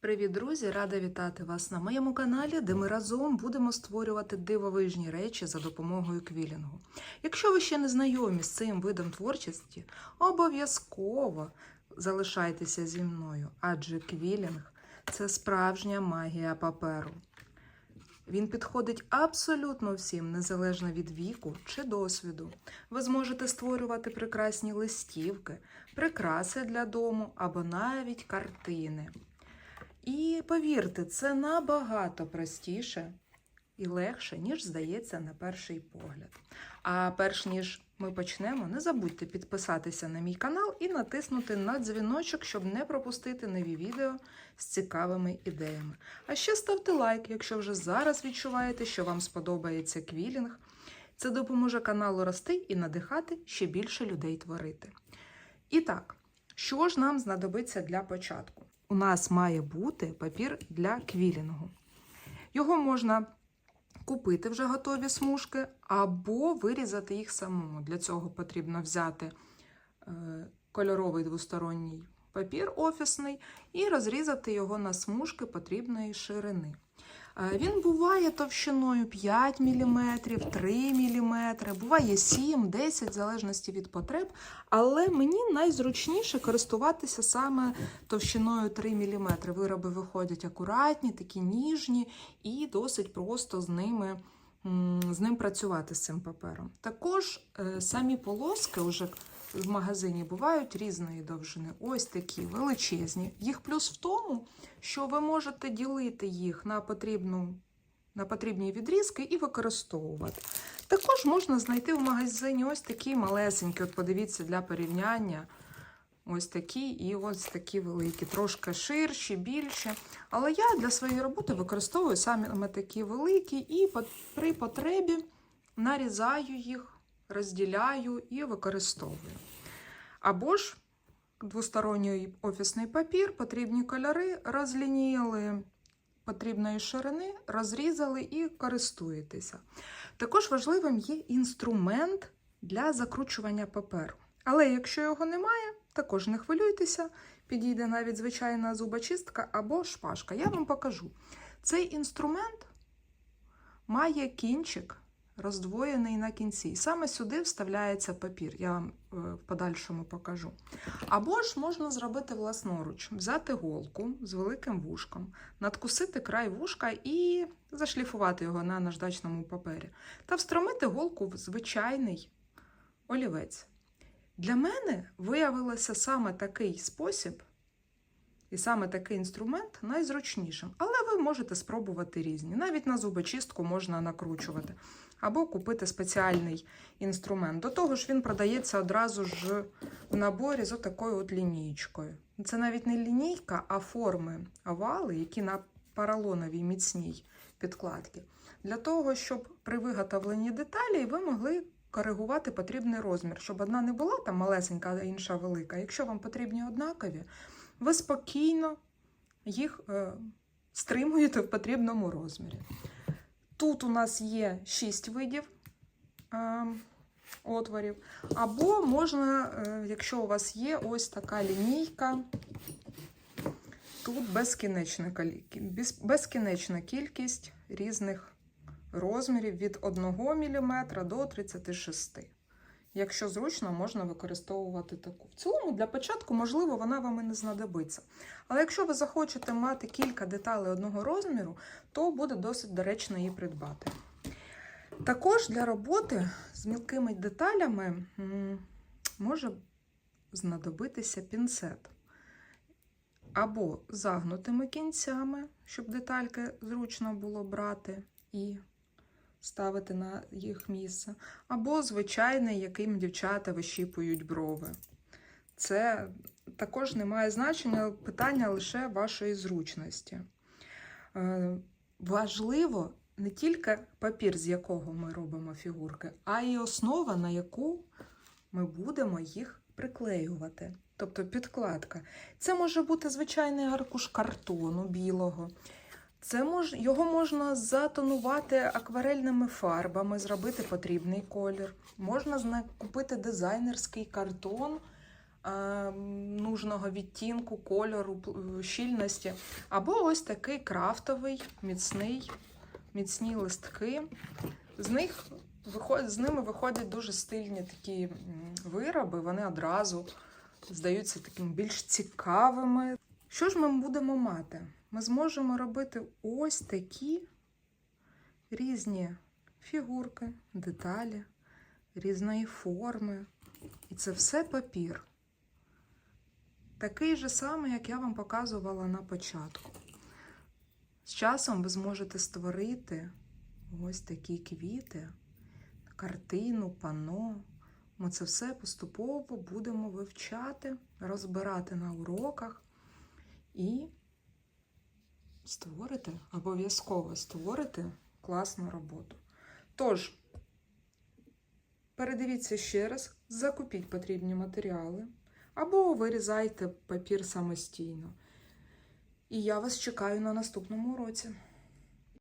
Привіт, друзі! Рада вітати вас на моєму каналі, де ми разом будемо створювати дивовижні речі за допомогою квілінгу. Якщо ви ще не знайомі з цим видом творчості, обов'язково залишайтеся зі мною, адже квілінг це справжня магія паперу. Він підходить абсолютно всім, незалежно від віку чи досвіду. Ви зможете створювати прекрасні листівки, прикраси для дому або навіть картини. І повірте, це набагато простіше і легше, ніж здається на перший погляд. А перш ніж ми почнемо, не забудьте підписатися на мій канал і натиснути на дзвіночок, щоб не пропустити нові відео з цікавими ідеями. А ще ставте лайк, якщо вже зараз відчуваєте, що вам сподобається квілінг. Це допоможе каналу рости і надихати ще більше людей творити. І так, що ж нам знадобиться для початку? У нас має бути папір для квілінгу. Його можна купити вже готові смужки, або вирізати їх самому. Для цього потрібно взяти е, кольоровий двосторонній папір офісний і розрізати його на смужки потрібної ширини. Е, Він буває товщиною 5 мм, 3 мм, буває 7, 10, в залежності від потреб. Але мені найзручніше користуватися саме товщиною 3 мм. Вироби виходять акуратні, такі ніжні, і досить просто з ними. З ним працювати з цим папером. Також е, самі полоски вже в магазині бувають різної довжини. Ось такі величезні. Їх плюс в тому, що ви можете ділити їх на потрібну. На потрібні відрізки і використовувати. Також можна знайти в магазині ось такі малесенькі. От подивіться для порівняння. Ось такі і ось такі великі, трошки ширші, більші. Але я для своєї роботи використовую саме такі великі і при потребі нарізаю їх, розділяю і використовую. Або ж двосторонній офісний папір, потрібні кольори, розлініяли потрібної ширини, розрізали і користуєтеся. Також важливим є інструмент для закручування паперу. Але якщо його немає, також не хвилюйтеся, підійде навіть звичайна зубочистка або шпажка. Я вам покажу. Цей інструмент має кінчик роздвоєний на кінці. І саме сюди вставляється папір. Я вам е, в подальшому покажу. Або ж можна зробити власноруч, взяти голку з великим вушком, надкусити край вушка і зашліфувати його на наждачному папері, та встромити голку в звичайний олівець. Для мене виявилося саме такий спосіб і саме такий інструмент найзручнішим. Але ви можете спробувати різні. Навіть на зубочистку можна накручувати. Або купити спеціальний інструмент. До того ж, він продається одразу ж в наборі з отакою от лінійкою. Це навіть не лінійка, а форми овали, які на поролоновій міцній підкладці. Для того, щоб при виготовленні деталі ви могли коригувати потрібний розмір, щоб одна не була там малесенька, а інша велика. Якщо вам потрібні однакові, ви спокійно їх е, стримуєте в потрібному розмірі. Тут у нас є 6 видів е, отворів, або можна, е, якщо у вас є ось така лінійка, тут безкінечна, без- безкінечна кількість різних розмірів від 1 мм до 36 Якщо зручно, можна використовувати таку. В цілому, для початку, можливо, вона вам і не знадобиться. Але якщо ви захочете мати кілька деталей одного розміру, то буде досить доречно її придбати. Також для роботи з мілкими деталями може знадобитися пінцет. Або загнутими кінцями, щоб детальки зручно було брати і ставити на їх місце, або звичайний, яким дівчата вищіпують брови. Це також не має значення питання лише вашої зручності. Е, Важливо не тільки папір, з якого ми робимо фігурки, а й основа, на яку ми будемо їх приклеювати. Тобто підкладка. Це може бути звичайний аркуш картону білого. Це мож, його можна затонувати акварельними фарбами, зробити потрібний колір. Можна купити дизайнерський картон е, нужного відтінку, кольору, щільності. Або ось такий крафтовий, міцний, міцні листки. З них з ними виходять дуже стильні такі вироби, вони одразу здаються такими більш цікавими. Що ж ми будемо мати? Ми зможемо робити ось такі різні фігурки, деталі, різної форми. І це все папір. Такий же самий, як я вам показувала на початку. З часом ви зможете створити ось такі квіти, картину, пано. Ми це все поступово будемо вивчати, розбирати на уроках і створити, обов'язково створите класну роботу. Тож, передивіться ще раз, закупіть потрібні матеріали або вирізайте папір самостійно. І я вас чекаю на наступному уроці.